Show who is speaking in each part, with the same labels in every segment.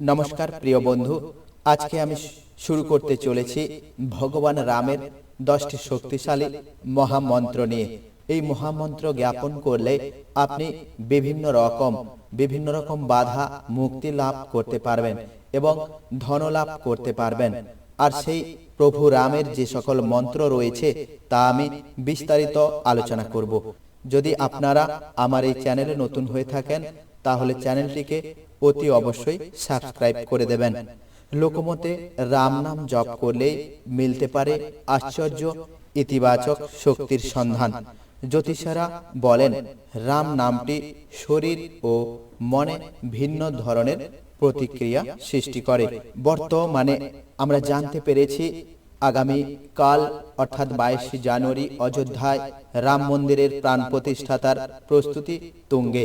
Speaker 1: নমস্কার, প্রিয় বন্ধু। আজকে আমি শুরু করতে চলেছি ভগবান রামের দশটি শক্তিশালী মহামন্ত্র নিয়ে। এই মহামন্ত্র জ্ঞাপন করলে আপনি বিভিন্ন রকম বিভিন্ন রকম বাধা মুক্তি লাভ করতে পারবেন এবং ধন লাভ করতে পারবেন। আর সেই প্রভু রামের যে সকল মন্ত্র রয়েছে তা আমি বিস্তারিত আলোচনা করব। যদি আপনারা আমার এই চ্যানেলে নতুন হয়ে থাকেন, তাহলে চ্যানেলটিকে অতি অবশ্যই সাবস্ক্রাইব করে দেবেন। লোকমতে রাম নাম জপ করলেই মিলতে পারে আশ্চর্য ইতিবাচক শক্তির সন্ধান। জ্যোতিষারা বলেন রাম নামটি শরীর ও মনে ভিন্ন ধরনের প্রতিক্রিয়া সৃষ্টি করে। বর্তমানে আমরা জানতে পেরেছি আগামী কাল অর্থাৎ বাইশে জানুয়ারি অযোধ্যায় রাম মন্দিরের প্রাণ প্রতিষ্ঠাতার প্রস্তুতি তুঙ্গে।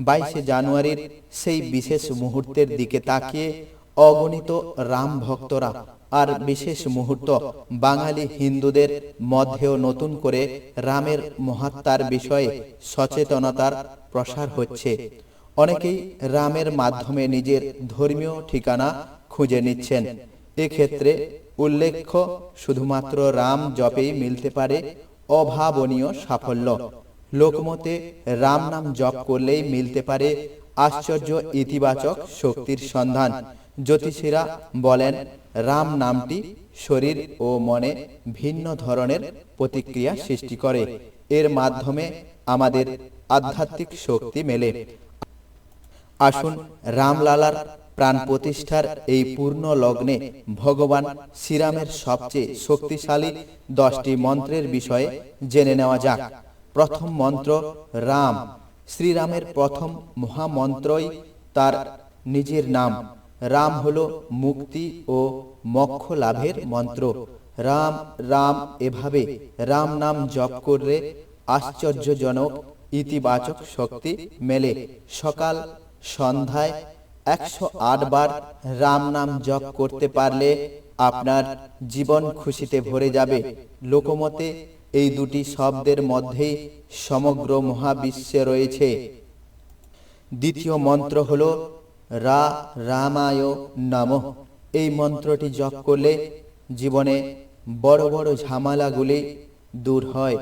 Speaker 1: বাইশে জানুয়ারির সেই বিশেষ মুহূর্তের দিকে তাকিয়ে অগণিত রাম ভক্তরা আর বিশেষ মুহূর্ত বাঙালি হিন্দুদের মধ্যেও নতুন করে রামের মহাত্মার বিষয়ে সচেতনতার প্রসার হচ্ছে। অনেকেই রামের মাধ্যমে নিজের ধর্মীয় ঠিকানা খুঁজে নিচ্ছেন। এক্ষেত্রে উল্লেখ্য, শুধুমাত্র রাম জপেই মিলতে পারে অভাবনীয় সাফল্য। লোকমতে রাম নাম জপ করলেই মিলতে পারে আশ্চর্য ইতিবাচক শক্তির সন্ধান। জ্যোতিষীরা বলেন, রাম নামটি শরীর ও মনে ভিন্ন ধরনের প্রতিক্রিয়া সৃষ্টি করে। এর মাধ্যমে আমাদের আধ্যাত্মিক শক্তি মেলে। আসুন, রামলালার প্রাণ প্রতিষ্ঠার এই পূর্ণ লগ্নে ভগবান শ্রীরামের সবচেয়ে শক্তিশালী দশটি মন্ত্রের বিষয়ে জেনে নেওয়া যাক। প্রথম মন্ত্র, রাম। শ্রীরামের প্রথম মহামন্ত্রই তার নিজের নাম। রাম হল মুক্তি ও মক্ষ লাভের মন্ত্র। রাম রাম এভাবে রাম নাম জপ করলে আশ্চর্যজনক, ইতিবাচক শক্তি মেলে। সকাল, সন্ধ্যায় একশো আট বার রাম নাম জপ করতে পারলে আপনার জীবন খুশিতে ভরে যাবে। লোকমতে এই দুটি শব্দের মধ্যেই সমগ্র মহাবিশ্বে রয়েছে। দ্বিতীয় মন্ত্র হল রা রামায় নম। এই মন্ত্রটি জপ করলে জীবনে বড় বড় ঝামেলাগুলি দূর হয়।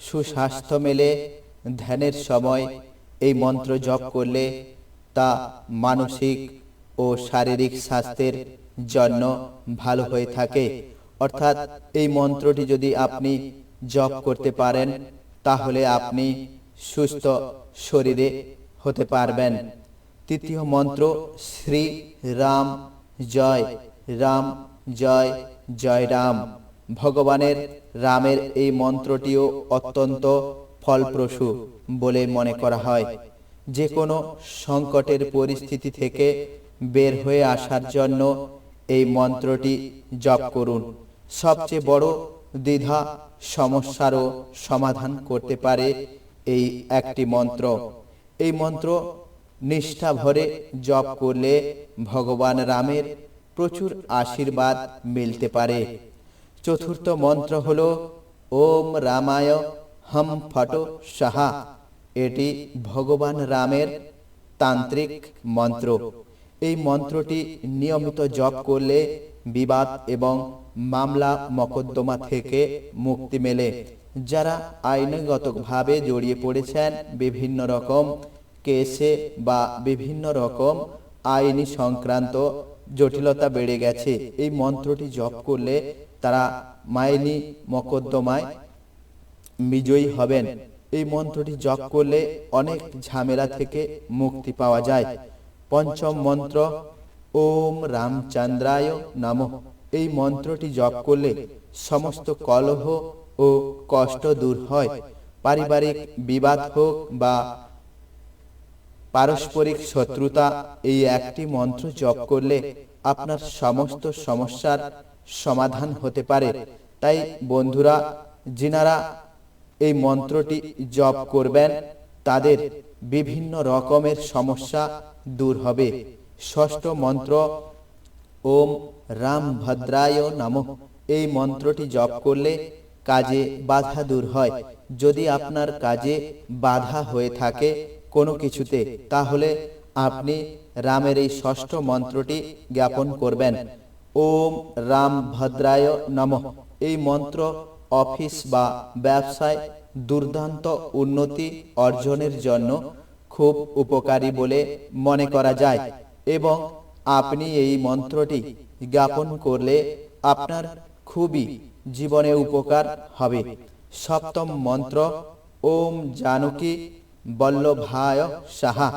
Speaker 1: সুস্বাস্থ্য মেলে, ধ্যানের সময় এই মন্ত্র জপ করলে তা মানসিক ও শারীরিক স্বাস্থ্যের জন্য ভালো হয়ে থাকে। অর্থাৎ এই মন্ত্রটি যদি আপনি জপ করতে পারেন, তাহলে আপনি সুস্থ শরীরে হতে পারবেন। তৃতীয় মন্ত্র, শ্রী রাম জয় রাম জয় জয় রাম। ভগবানের রামের এই মন্ত্রটিও অত্যন্ত ফলপ্রসূ বলে মনে করা হয়। যে কোনো সংকটের পরিস্থিতি থেকে বের হয়ে আসার জন্য এই মন্ত্রটি জপ করুন। সবচেয়ে বড় দ্বিধা, সমস্যারও সমাধান করতে পারে এই একটি মন্ত্র। এই মন্ত্র নিষ্ঠা ভরে জপ করলে ভগবান রামের প্রচুর আশীর্বাদ মিলতে পারে। চতুর্থ মন্ত্র হল, ওম রামায় হম ফট সাহা। এটি ভগবান রামের তান্ত্রিক মন্ত্র। এই মন্ত্রটি নিয়মিত জপ করলে বিবাদ এবং মামলা মকদ্দমা থেকে মুক্তি মেলে। যারা আইনগতভাবে জড়িয়ে পড়েছেন বিভিন্ন রকম কেসে বা বিভিন্ন রকম আইনি সংক্রান্ত জটিলতা বেড়ে গেছে। এই মন্ত্রটি জপ করলে তারা মাইনি মকদ্দমায় বিজয়ী হবেন। এই মন্ত্রটি জপ করলে অনেক ঝামেলা থেকে মুক্তি পাওয়া যায়। পঞ্চম মন্ত্র ওম রামচন্দ্রায় নম। এই মন্ত্রটি জপ করলে সমস্ত কলহ ও কষ্ট দূর হয়। পারিবারিক বিবাদ হোক বা পারস্পরিক শত্রুতা, এই একটি মন্ত্র জপ করলে আপনার সমস্ত সমস্যার সমাধান হতে পারে। তাই বন্ধুরা, যিনারা এই মন্ত্রটি জপ করবেন, তাদের বিভিন্ন রকমের সমস্যা দূর হবে। ষষ্ঠ মন্ত্র, ওম রাম ভদ্রায় নম। এই মন্ত্রটি জপ করলে কাজে বাধা দূর হয়। যদি আপনার কাজে বাধা হয়ে থাকে কোনো কিছুতে, তাহলে আপনি রামের এই ষষ্ঠ মন্ত্রটি জ্ঞাপন করবেন। ওম রাম ভদ্রায় নমঃ। এই মন্ত্র অফিস বা ব্যবসায় দুর্দান্ত উন্নতি অর্জনের জন্য খুব উপকারী বলে মনে করা যায়। এবং আপনি এই মন্ত্রটি জ্ঞাপন করলে আপনার খুবই জীবনে উপকার হবে। সপ্তম মন্ত্র, ওম জানকী বল্লভায় সাহা।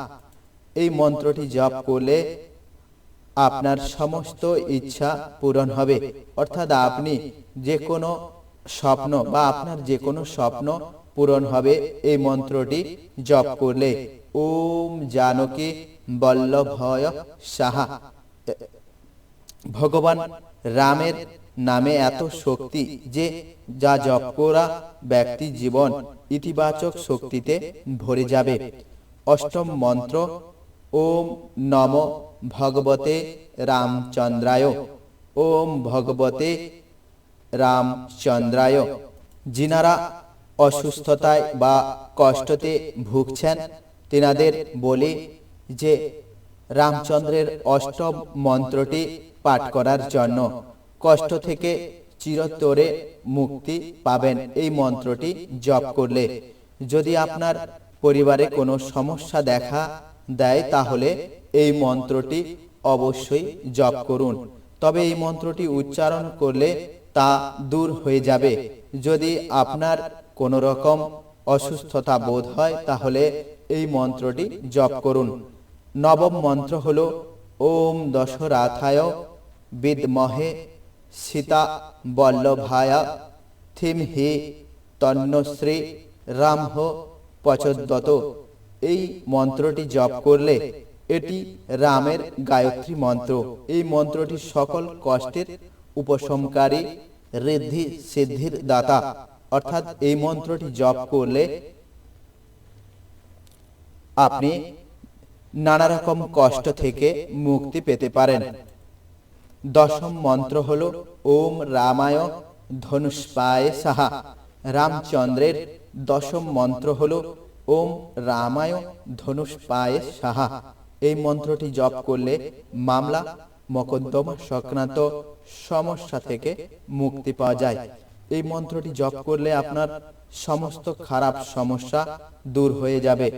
Speaker 1: এই মন্ত্রটি জপ করলে আপনার সমস্ত ইচ্ছা পূরণ হবে। অর্থাৎ আপনি যে কোনো স্বপ্ন বা আপনার যে কোনো স্বপ্ন পূরণ হবে। এই মন্ত্রটি জপ করলে ওম জানকী বল্লভয় সাহা। ভগবান রামের নামে এত শক্তি যে যা জপ করা ব্যক্তি জীবন ইতিবাচক শক্তিতে ভরে যাবে। অষ্টম মন্ত্র, ওম নম ভগবতে রামচন্দ্রায়। ওম ভগবতে রামচন্দ্রায়। যিনারা অসুস্থতায় বা কষ্টতে ভুগছেন, তেনাদের বলি যে রামচন্দ্রের অষ্টম মন্ত্রটি পাঠ করার জন্য কষ্ট থেকে চিরতরে মুক্তি পাবেন এই মন্ত্রটি জপ করলে। যদি আপনার পরিবারে কোনো সমস্যা দেখা দেয়, তাহলে এই মন্ত্রটি অবশ্যই জপ করুন। তবে এই মন্ত্রটি উচ্চারণ করলে তা দূর হয়ে যাবে। যদি আপনার কোনো রকম অসুস্থতা বোধ হয়, তাহলে এই মন্ত্রটি জপ করুন। নবম মন্ত্র হল, ওম দশরাথায় বিদমহে সীতা বল্লভায়া থিম হি তন্নশ্রী রামহ পচদ্দত এই মন্ত্রটি জপ করলে এটি রামের গায়ত্রী মন্ত্র। এই মন্ত্রটি সকল কষ্টের উপশমকারী, ঋদ্ধি সিদ্ধির দাতা। অর্থাৎ এই মন্ত্রটি জপ করলে আপনি নানা রকম কষ্ট থেকে মুক্তি পেতে পারেন। দশম মন্ত্র হল, ওম রামায় ধনুষ্পায় সাহা। রামচন্দ্রের দশম মন্ত্র হল, ওম রামায় ধনুষ্পায় সাহা। এই মন্ত্রটি জপ করলে মামলা, মকদ্দমা সংক্রান্ত সমস্যা থেকে মুক্তি পাওয়া যায়। এই মন্ত্রটি জপ করলে আপনার সমস্ত খারাপ সমস্যা দূর হয়ে যাবে।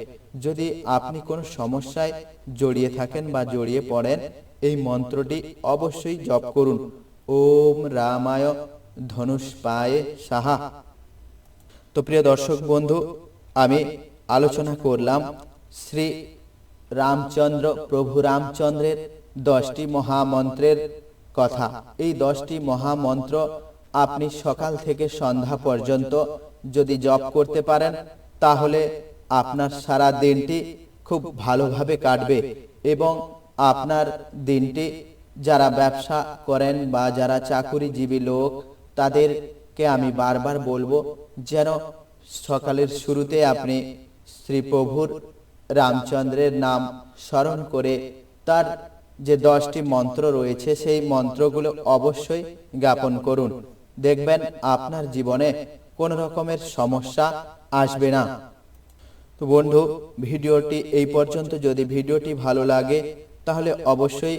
Speaker 1: যদি আপনি কোনো সমস্যায় জড়িয়ে থাকেন বা জড়িয়ে পড়েন, এই মন্ত্রটি অবশ্যই জপ করুন। ওম রামায় ধনুষ্পায়ে সাহা। তো প্রিয় দর্শক বন্ধু, আমি আলোচনা করলাম শ্রী রামচন্দ্র, প্রভু রামচন্দ্রের দশটি মহামন্ত্রের কথা। এই দশটি মহামন্ত্র আপনি সকাল থেকে সন্ধ্যা পর্যন্ত যদি জপ করতে পারেন, তাহলে আপনার সারা দিনটি খুব ভালোভাবে কাটবে এবং আপনার দিনটি যারা ব্যবসা করেন বা যারা চাকুরিজীবী লোক, তাদেরকে আমি বারবার বলব যেন সকালের শুরুতে আপনি শ্রী প্রভুর রামচন্দ্রের নাম স্মরণ করে তার যে দশটি মন্ত্র রয়েছে, সেই মন্ত্রগুলো অবশ্যই জ্ঞাপন করুন। দেখবেন আপনার জীবনে কোন রকমের সমস্যা আসবে না। তো বন্ধু, ভিডিওটি এই পর্যন্ত। যদি ভিডিওটি ভালো লাগে, তাহলে অবশ্যই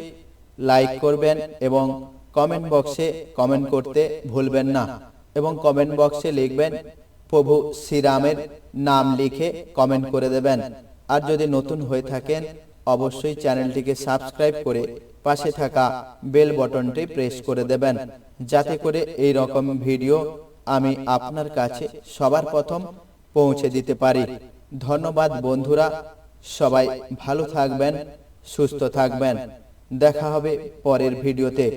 Speaker 1: লাইক করবেন এবং কমেন্ট বক্সে কমেন্ট করতে ভুলবেন না। এবং কমেন্ট বক্সে লিখবেন, প্রভু শ্রীরামের নাম লিখে কমেন্ট করে দেবেন। আর যদি নতুন হয়ে থাকেন অবশ্যই চ্যানেলটিকে সাবস্ক্রাইব করে পাশে থাকা বেল বটনটি প্রেস করে দেবেন, যাতে করে এই রকম ভিডিও আমি আপনার কাছে সবার প্রথম পৌঁছে দিতে পারি। ধন্যবাদ বন্ধুরা, সবাই ভালো থাকবেন, সুস্থ থাকবেন। দেখা হবে পরের ভিডিওতে।